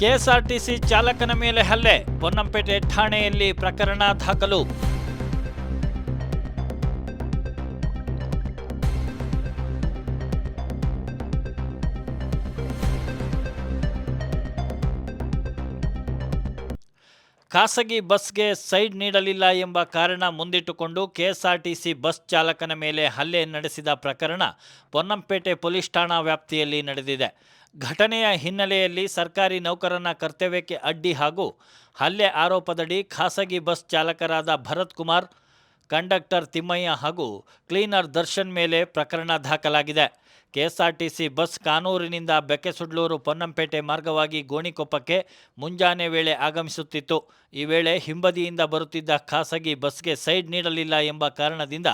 KSRTC ಚಾಲಕನ ಮೇಲೆ ಹಲ್ಲೆ. ಪೊನ್ನಂಪೇಟೆ ಠಾಣೆಯಲ್ಲಿ ಪ್ರಕರಣ ದಾಖಲು. ಖಾಸಗಿ ಬಸ್ಗೆ ಸೈಡ್ ನೀಡಲಿಲ್ಲ ಎಂಬ ಕಾರಣ ಮುಂದಿಟ್ಟುಕೊಂಡು ಕೆಎಸ್ಆರ್ಟಿಸಿ ಬಸ್ ಚಾಲಕನ ಮೇಲೆ ಹಲ್ಲೆ ನಡೆಸಿದ ಪ್ರಕರಣ ಪೊನ್ನಂಪೇಟೆ ಪೊಲೀಸ್ ಠಾಣಾ ವ್ಯಾಪ್ತಿಯಲ್ಲಿ ನಡೆದಿದೆ. ಘಟನೆಯ ಹಿನ್ನೆಲೆಯಲ್ಲಿ ಸರ್ಕಾರಿ ನೌಕರನ ಕರ್ತವ್ಯಕ್ಕೆ ಅಡ್ಡಿ ಹಾಗೂ ಹಲ್ಲೆ ಆರೋಪದಡಿ ಖಾಸಗಿ ಬಸ್ ಚಾಲಕರಾದ ಭರತ್ ಕುಮಾರ್, ಕಂಡಕ್ಟರ್ ತಿಮ್ಮಯ್ಯ ಹಾಗೂ ಕ್ಲೀನರ್ ದರ್ಶನ್ ಮೇಲೆ ಪ್ರಕರಣ ದಾಖಲಾಗಿದೆ. ಕೆಎಸ್ಆರ್ಟಿಸಿ ಬಸ್ ಕಾನೂರಿನಿಂದ ಬೆಕ್ಕೆಸುಡ್ಲೂರು ಪೊನ್ನಂಪೇಟೆ ಮಾರ್ಗವಾಗಿ ಗೋಣಿಕೊಪ್ಪಕ್ಕೆ ಮುಂಜಾನೆ ವೇಳೆ ಆಗಮಿಸುತ್ತಿತ್ತು. ಈ ವೇಳೆ ಹಿಂಬದಿಯಿಂದ ಬರುತ್ತಿದ್ದ ಖಾಸಗಿ ಬಸ್ಗೆ ಸೈಡ್ ನೀಡಲಿಲ್ಲ ಎಂಬ ಕಾರಣದಿಂದ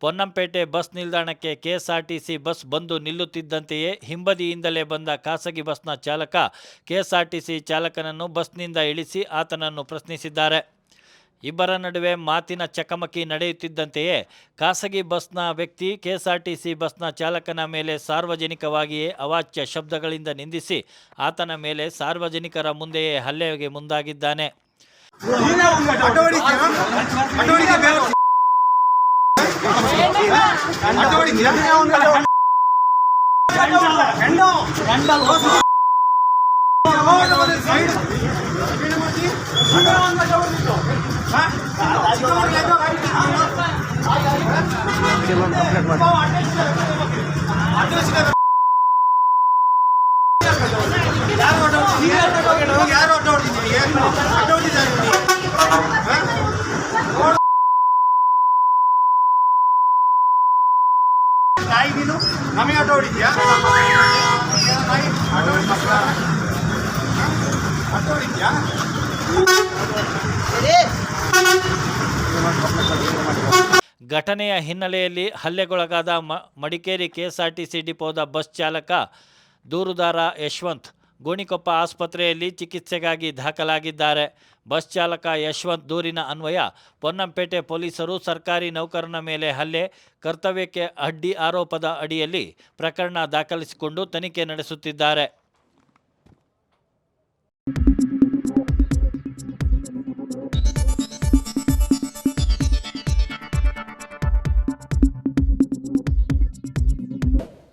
ಪೊನ್ನಂಪೇಟೆ ಬಸ್ ನಿಲ್ದಾಣಕ್ಕೆ ಕೆಎಸ್ಆರ್ಟಿಸಿ ಬಸ್ ಬಂದು ನಿಲ್ಲುತ್ತಿದ್ದಂತೆಯೇ ಹಿಂಬದಿಯಿಂದಲೇ ಬಂದ ಖಾಸಗಿ ಬಸ್ನ ಚಾಲಕ ಕೆಎಸ್ಆರ್ಟಿಸಿ ಚಾಲಕನನ್ನು ಬಸ್ನಿಂದ ಇಳಿಸಿ ಆತನನ್ನು ಪ್ರಶ್ನಿಸಿದ್ದಾರೆ. ಇಬ್ಬರ ನಡುವೆ ಮಾತಿನ ಚಕಮಕಿ ನಡೆಯುತ್ತಿದ್ದಂತೆಯೇ ಖಾಸಗಿ ಬಸ್ನ ವ್ಯಕ್ತಿ, ಕೆಎಸ್ಆರ್ಟಿಸಿ ಬಸ್ನ ಚಾಲಕನ ಮೇಲೆ ಸಾರ್ವಜನಿಕವಾಗಿಯೇ ಅವಾಚ್ಯ ಶಬ್ದಗಳಿಂದ ನಿಂದಿಸಿ ಆತನ ಮೇಲೆ ಸಾರ್ವಜನಿಕರ ಮುಂದೆಯೇ ಹಲ್ಲೆಗೆ ಮುಂದಾಗಿದ್ದಾನೆ. ಯಾರು ಅಡ್ಡ ಕಂಪ್ಲೇಂಟ್ ಮಾಡಿ. ತಾಯಿ ನೀನು? ನಮಗೆ ಘಟನೆಯ ಹಿನ್ನೆಲೆಯಲ್ಲಿ ಹಲ್ಲೆಗೊಳಗಾದ ಮ, ಮಡಿಕೇರಿ ಕೆಎಸ್ಆರ್ಟಿಸಿ ಡಿಪೋದ ಬಸ್ ಚಾಲಕ ದೂರುದಾರ ಯಶವಂತ್ ಗೋಣಿಕೊಪ್ಪ ಆಸ್ಪತ್ರೆಯಲ್ಲಿ ಚಿಕಿತ್ಸೆಗಾಗಿ ದಾಖಲಾಗಿದ್ದಾರೆ. ಬಸ್ ಚಾಲಕ ಯಶವಂತ್ ದೂರಿನ ಅನ್ವಯ ಪೊನ್ನಂಪೇಟೆ ಪೊಲೀಸರು ಸರ್ಕಾರಿ ನೌಕರನ ಮೇಲೆ ಹಲ್ಲೆ, ಕರ್ತವ್ಯಕ್ಕೆ ಅಡ್ಡಿ ಆರೋಪದ ಅಡಿಯಲ್ಲಿ ಪ್ರಕರಣ ದಾಖಲಿಸಿಕೊಂಡು ತನಿಖೆ ನಡೆಸುತ್ತಿದ್ದಾರೆ.